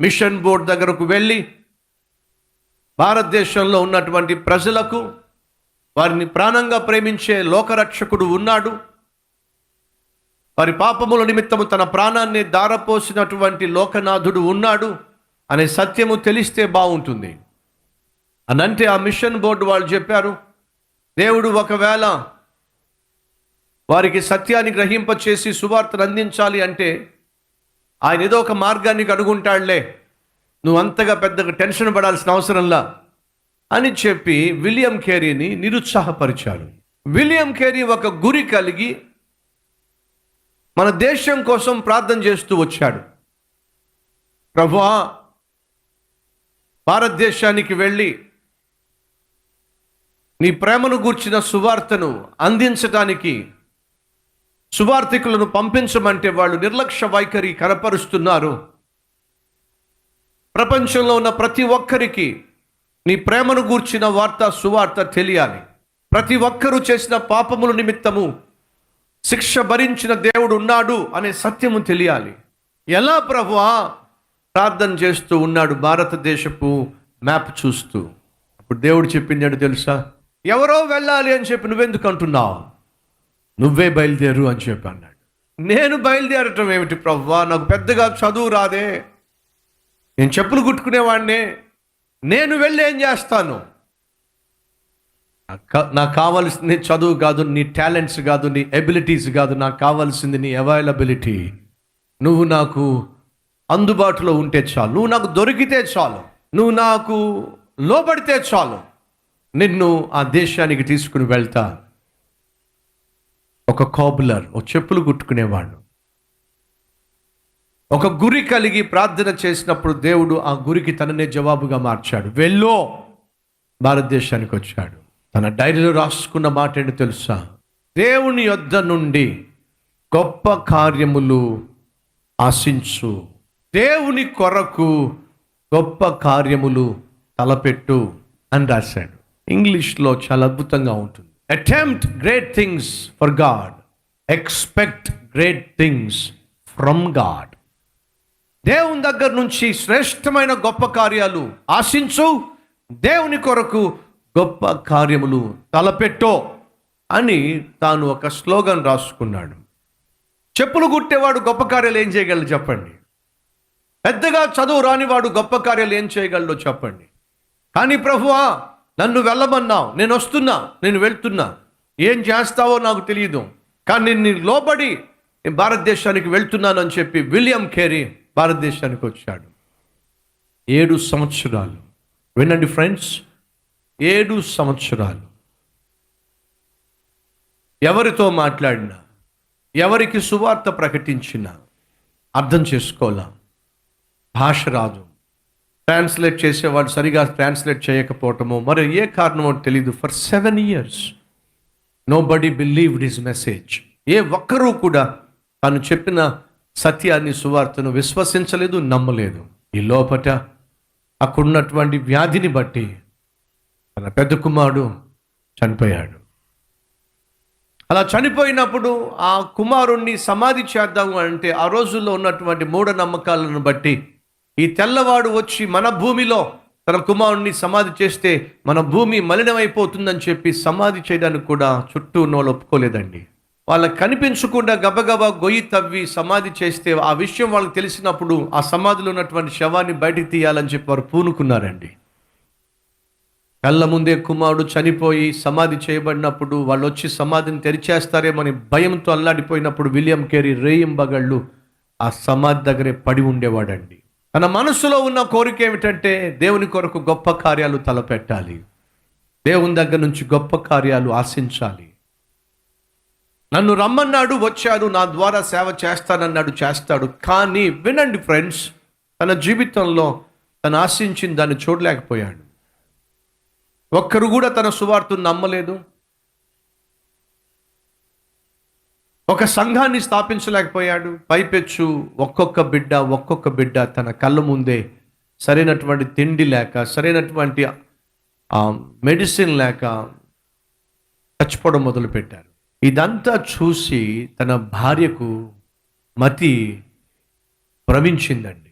Machine board దగ్గరకు వెళ్ళి భారతదేశంలో ఉన్నటువంటి ప్రజలకు వారిని ప్రాణంగా ప్రేమించే లోకరక్షకుడు ఉన్నాడు. వారి పాపముల నిమిత్తము తన ప్రాణాన్ని దారపోసినటువంటి లోకనాథుడు ఉన్నాడు అనే సత్యము తెలిస్తే బాగుంటుంది. అనంటే ఆ మిషన్ బోర్డు వాళ్ళు చెప్పారు దేవుడు ఒకవేళ వారికి సత్యాన్ని గ్రహింపచేసి సువార్తను అందించాలి అంటే ఆయన ఏదో ఒక మార్గాన్ని కనుగొంటాడులే నువ్వు అంతగా పెద్దగా టెన్షన్ పడాల్సిన అవసరంలా అని చెప్పి విలియం కేరీని నిరుత్సాహపరిచారు విలియం కేరీ ఒక గురి కలిగి మన దేశం కోసం ప్రార్థన చేస్తూ వచ్చాడు. ప్రభువా భారతదేశానికి వెళ్ళి నీ ప్రేమను గూర్చిన సువార్తను అందించడానికి సువార్థికులను పంపించమంటే వాళ్ళు నిర్లక్ష్య వైఖరి కనపరుస్తున్నారు. ప్రపంచంలో ఉన్న ప్రతి ఒక్కరికి నీ ప్రేమను గూర్చిన వార్త సువార్త తెలియాలి. ప్రతి ఒక్కరూ చేసిన పాపముల నిమిత్తము శిక్ష భరించిన దేవుడు ఉన్నాడు అనే సత్యము తెలియాలి. ఎలా ప్రభువా? ప్రార్థన చేస్తూ ఉన్నాడు భారతదేశపు మ్యాప్ చూస్తూ. అప్పుడు దేవుడు చెప్పిందాడు తెలుసా? ఎవరో వెళ్ళాలి అని చెప్పి నువ్వెందుకు అంటున్నావు? నువ్వే బయలుదేరు అని చెప్పి అన్నాడు నేను బయలుదేరటం ఏమిటి ప్రవ్వా? నాకు పెద్దగా చదువు రాదే. నేను చెప్పులు కుట్టుకునేవాడినే నేను వెళ్ళి ఏం చేస్తాను? నాకు కావాల్సింది చదువు కాదు నీ టాలెంట్స్ కాదు నీ ఎబిలిటీస్ కాదు నాకు కావాల్సింది నీ అవైలబిలిటీ నువ్వు నాకు అందుబాటులో ఉంటే చాలు. నువ్వు నాకు దొరికితే చాలు. నువ్వు నాకు లోబడితే చాలు. నిన్ను ఆ దేశానికి తీసుకుని వెళ్తా. ఒక కాబులర్ ఒక చెప్పులు కుట్టుకునేవాడు. ఒక గురి కలిగి ప్రార్థన చేసినప్పుడు దేవుడు ఆ గురికి తననే జవాబుగా మార్చాడు. వెళ్ళో! భారతదేశానికి వచ్చాడు. తన డైరీలో రాసుకున్న మాట ఏంటి తెలుసా? దేవుని యొద్ద నుండి గొప్ప కార్యములు ఆశించు. దేవుని కొరకు గొప్ప కార్యములు తలపెట్టు అని రాశాడు. ఇంగ్లీష్లో చాలా అద్భుతంగా ఉంటుంది. Attempt great things for God expect great things from God దేవుని దగ్గర నుంచి శ్రేష్టమైన గొప్ప కార్యాలు ఆశించు. దేవుని కొరకు గొప్ప కార్యములు తలపెట్టో అని తాను ఒక స్లోగన్ రాసుకున్నాడు. చెప్పులు కుట్టేవాడు గొప్ప కార్యాలు ఏం చేయగలడు చెప్పండి? పెద్దగా చదువు రానివాడు గొప్ప కార్యాలు ఏం చేయగలడో చెప్పండి. కానీ ప్రభువా నన్ను వెళ్ళమన్నావు నేను వస్తున్నా నేను వెళ్తున్నా. ఏం చేస్తావో నాకు తెలియదు కానీ నేను నీ లోబడి నేను భారతదేశానికి వెళ్తున్నానని చెప్పి విలియం కేరీ భారతదేశానికి వచ్చాడు. ఏడు సంవత్సరాలు. వినండి ఫ్రెండ్స్ ఏడు సంవత్సరాలు. ఎవరితో మాట్లాడినా ఎవరికి సువార్త ప్రకటించినా అర్థం చేసుకోవాలా? భాష రాదు. ట్రాన్స్లేట్ చేసేవాడు సరిగా ట్రాన్స్లేట్ చేయకపోవటమో మరి ఏ కారణమో తెలియదు for seven years nobody believed his message ఏ ఒక్కరూ కూడా తను చెప్పిన సత్యాన్ని సువార్తను విశ్వసించలేదు నమ్మలేదు. ఈ లోపట అక్కడున్నటువంటి వ్యాధిని బట్టి తన పెద్ద కుమారుడు చనిపోయాడు. అలా చనిపోయినప్పుడు ఆ కుమారుణ్ణి సమాధి చేద్దాము అంటే ఆ రోజుల్లో ఉన్నటువంటి మూఢనమ్మకాలను బట్టి ఈ తెల్లవాడు వచ్చి మన భూమిలో తన కుమారుణ్ణి సమాధి చేస్తే మన భూమి మలినమైపోతుందని చెప్పి సమాధి చేయడానికి కూడా చుట్టూ ఉన్న ఒప్పుకోలేదండి. వాళ్ళకి కనిపించకుండా గబగబా గొయ్యి తవ్వి సమాధి చేస్తే ఆ విషయం వాళ్ళకి తెలిసినప్పుడు ఆ సమాధిలో ఉన్నటువంటి శవాన్ని బయటికి తీయాలని చెప్పి వారు పూనుకున్నారండి. కళ్ళ ముందే కుమారుడు చనిపోయి సమాధి చేయబడినప్పుడు వాళ్ళు వచ్చి సమాధిని తెరిచేస్తారేమని భయంతో అల్లాడిపోయినప్పుడు విలియం కేరీ రేయింబగళ్ళు ఆ సమాధి దగ్గరే పడి ఉండేవాడండి. తన మనసులో ఉన్న కోరిక ఏమిటంటే దేవుని కొరకు గొప్ప కార్యాలు తలపెట్టాలి. దేవుని దగ్గర నుంచి గొప్ప కార్యాలు ఆశించాలి. నన్ను రమ్మన్నాడు వచ్చాడు నా ద్వారా సేవ చేస్తానన్నాడు చేస్తాడు. కానీ వినండి ఫ్రెండ్స్ తన జీవితంలో తను ఆశించిన దాన్ని చూడలేకపోయాడు. ఒక్కరు కూడా తన సువార్తను నమ్మలేదు. ఒక సంఘాన్ని స్థాపించలేకపోయాడు. పైపెచ్చు ఒక్కొక్క బిడ్డ ఒక్కొక్క బిడ్డ తన కళ్ళ ముందే సరైనటువంటి తిండి లేక సరైనటువంటి మెడిసిన్ లేక చచ్చిపోవడం మొదలుపెట్టారు. ఇదంతా చూసి తన భార్యకు మతి భ్రమించిందండి.